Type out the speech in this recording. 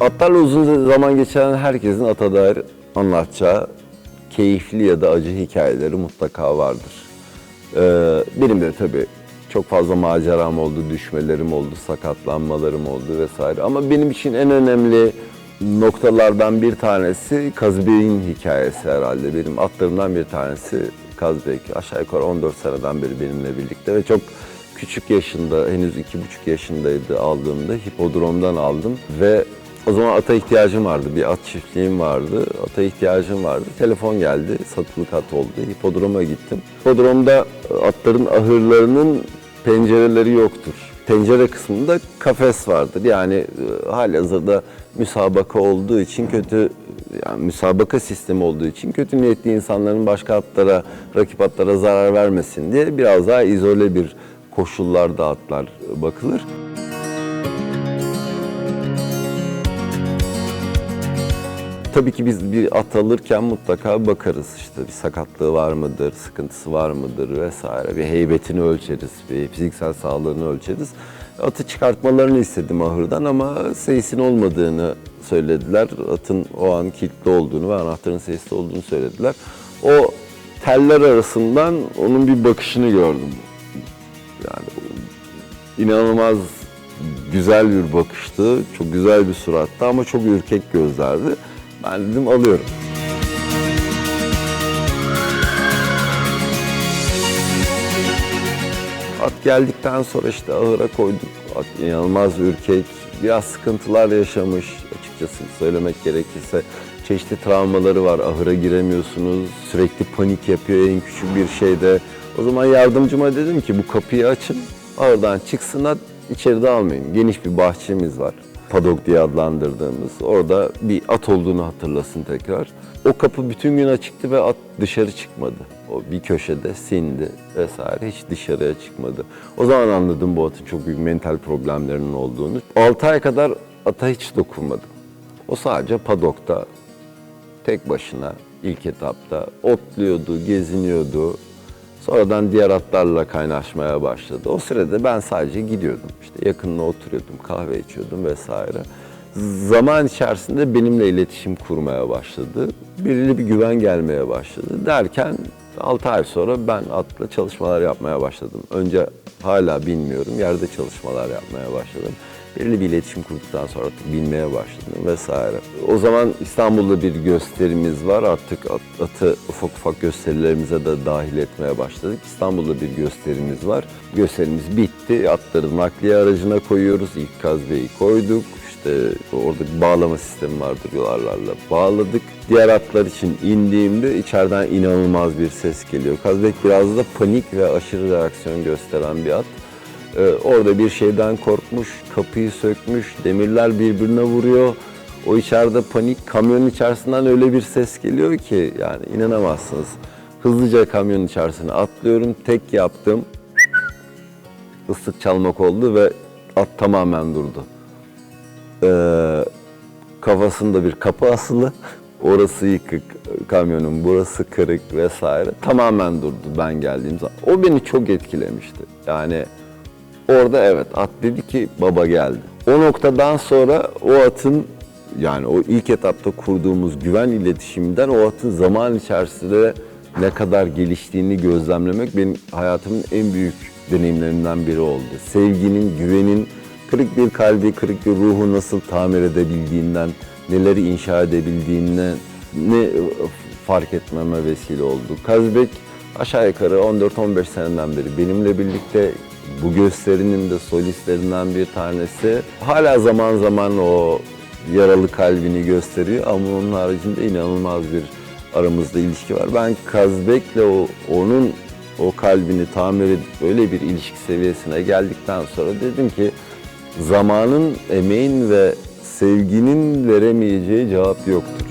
Atlarla uzun zaman geçiren herkesin ata dair anlatacağı keyifli ya da acı hikayeleri mutlaka vardır. Ee, benim de tabii çok fazla maceram oldu, düşmelerim oldu, sakatlanmalarım oldu vesaire. Ama benim için en önemli noktalardan bir tanesi Kazbek'in hikayesi herhalde. Benim atlarımdan bir tanesi Kazbek. Aşağı yukarı 14 seneden beri benimle birlikte ve çok küçük yaşında, henüz iki buçuk yaşındaydı aldığımda hipodromdan aldım ve o zaman ata ihtiyacım vardı. Bir at çiftliğim vardı. Ata ihtiyacım vardı. Telefon geldi. Satılık at oldu. Hipodroma gittim. Hipodromda atların ahırlarının pencereleri yoktur. Pencere kısmında kafes vardır. Yani e, halihazırda müsabaka olduğu için kötü yani müsabaka sistemi olduğu için kötü niyetli insanların başka atlara, rakip atlara zarar vermesin diye biraz daha izole bir koşullarda atlar bakılır. Tabii ki biz bir at alırken mutlaka bakarız işte bir sakatlığı var mıdır, sıkıntısı var mıdır vesaire. Bir heybetini ölçeriz, bir fiziksel sağlığını ölçeriz. Atı çıkartmalarını istedim ahırdan ama seyisin olmadığını söylediler. Atın o an kilitli olduğunu ve anahtarın sesli olduğunu söylediler. O teller arasından onun bir bakışını gördüm. Yani inanılmaz güzel bir bakıştı, çok güzel bir surattı ama çok ürkek gözlerdi. Ben dedim alıyorum. At geldikten sonra işte ahıra koyduk. At inanılmaz ürkek, biraz sıkıntılar yaşamış açıkçası söylemek gerekirse. Çeşitli travmaları var, ahıra giremiyorsunuz, sürekli panik yapıyor en küçük bir şeyde. O zaman yardımcıma dedim ki bu kapıyı açın, ahırdan çıksınlar, içeride almayın. Geniş bir bahçemiz var padok diye adlandırdığımız. Orada bir at olduğunu hatırlasın tekrar. O kapı bütün gün açıktı ve at dışarı çıkmadı. O bir köşede sindi vesaire hiç dışarıya çıkmadı. O zaman anladım bu atın çok büyük mental problemlerinin olduğunu. 6 ay kadar ata hiç dokunmadım. O sadece padokta tek başına ilk etapta otluyordu, geziniyordu. Sonradan diğer atlarla kaynaşmaya başladı. O sırada ben sadece gidiyordum. İşte yakınına oturuyordum, kahve içiyordum vesaire. Zaman içerisinde benimle iletişim kurmaya başladı. Belirli bir güven gelmeye başladı. Derken 6 ay sonra ben atla çalışmalar yapmaya başladım. Önce hala bilmiyorum, yerde çalışmalar yapmaya başladım. Belirli bir iletişim kurduktan sonra artık bilmeye başladım vesaire. O zaman İstanbul'da bir gösterimiz var. Artık at- atı ufak ufak gösterilerimize de dahil etmeye başladık. İstanbul'da bir gösterimiz var. Gösterimiz bitti. Atları nakliye aracına koyuyoruz. İlk kazbeyi koyduk. İşte orada bağlama sistemi vardır yularlarla bağladık. Diğer atlar için indiğimde içeriden inanılmaz bir ses geliyor. Kazbek biraz da panik ve aşırı reaksiyon gösteren bir at. Ee, orada bir şeyden korkmuş, kapıyı sökmüş, demirler birbirine vuruyor. O içeride panik, kamyonun içerisinden öyle bir ses geliyor ki yani inanamazsınız. Hızlıca kamyonun içerisine atlıyorum, tek yaptım. ıslık çalmak oldu ve at tamamen durdu. Ee, kafasında bir kapı asılı. Orası yıkık, kamyonun burası kırık vesaire. Tamamen durdu ben geldiğim zaman. O beni çok etkilemişti. Yani orada evet at dedi ki baba geldi. O noktadan sonra o atın yani o ilk etapta kurduğumuz güven iletişiminden o atın zaman içerisinde ne kadar geliştiğini gözlemlemek benim hayatımın en büyük deneyimlerimden biri oldu. Sevginin, güvenin, kırık bir kalbi, kırık bir ruhu nasıl tamir edebildiğinden, neleri inşa edebildiğinden ne fark etmeme vesile oldu. Kazbek aşağı yukarı 14-15 seneden beri benimle birlikte bu gösterinin de solistlerinden bir tanesi. Hala zaman zaman o yaralı kalbini gösteriyor ama onun haricinde inanılmaz bir aramızda ilişki var. Ben Kazbek'le o, onun o kalbini tamir edip öyle bir ilişki seviyesine geldikten sonra dedim ki zamanın, emeğin ve sevginin veremeyeceği cevap yoktur.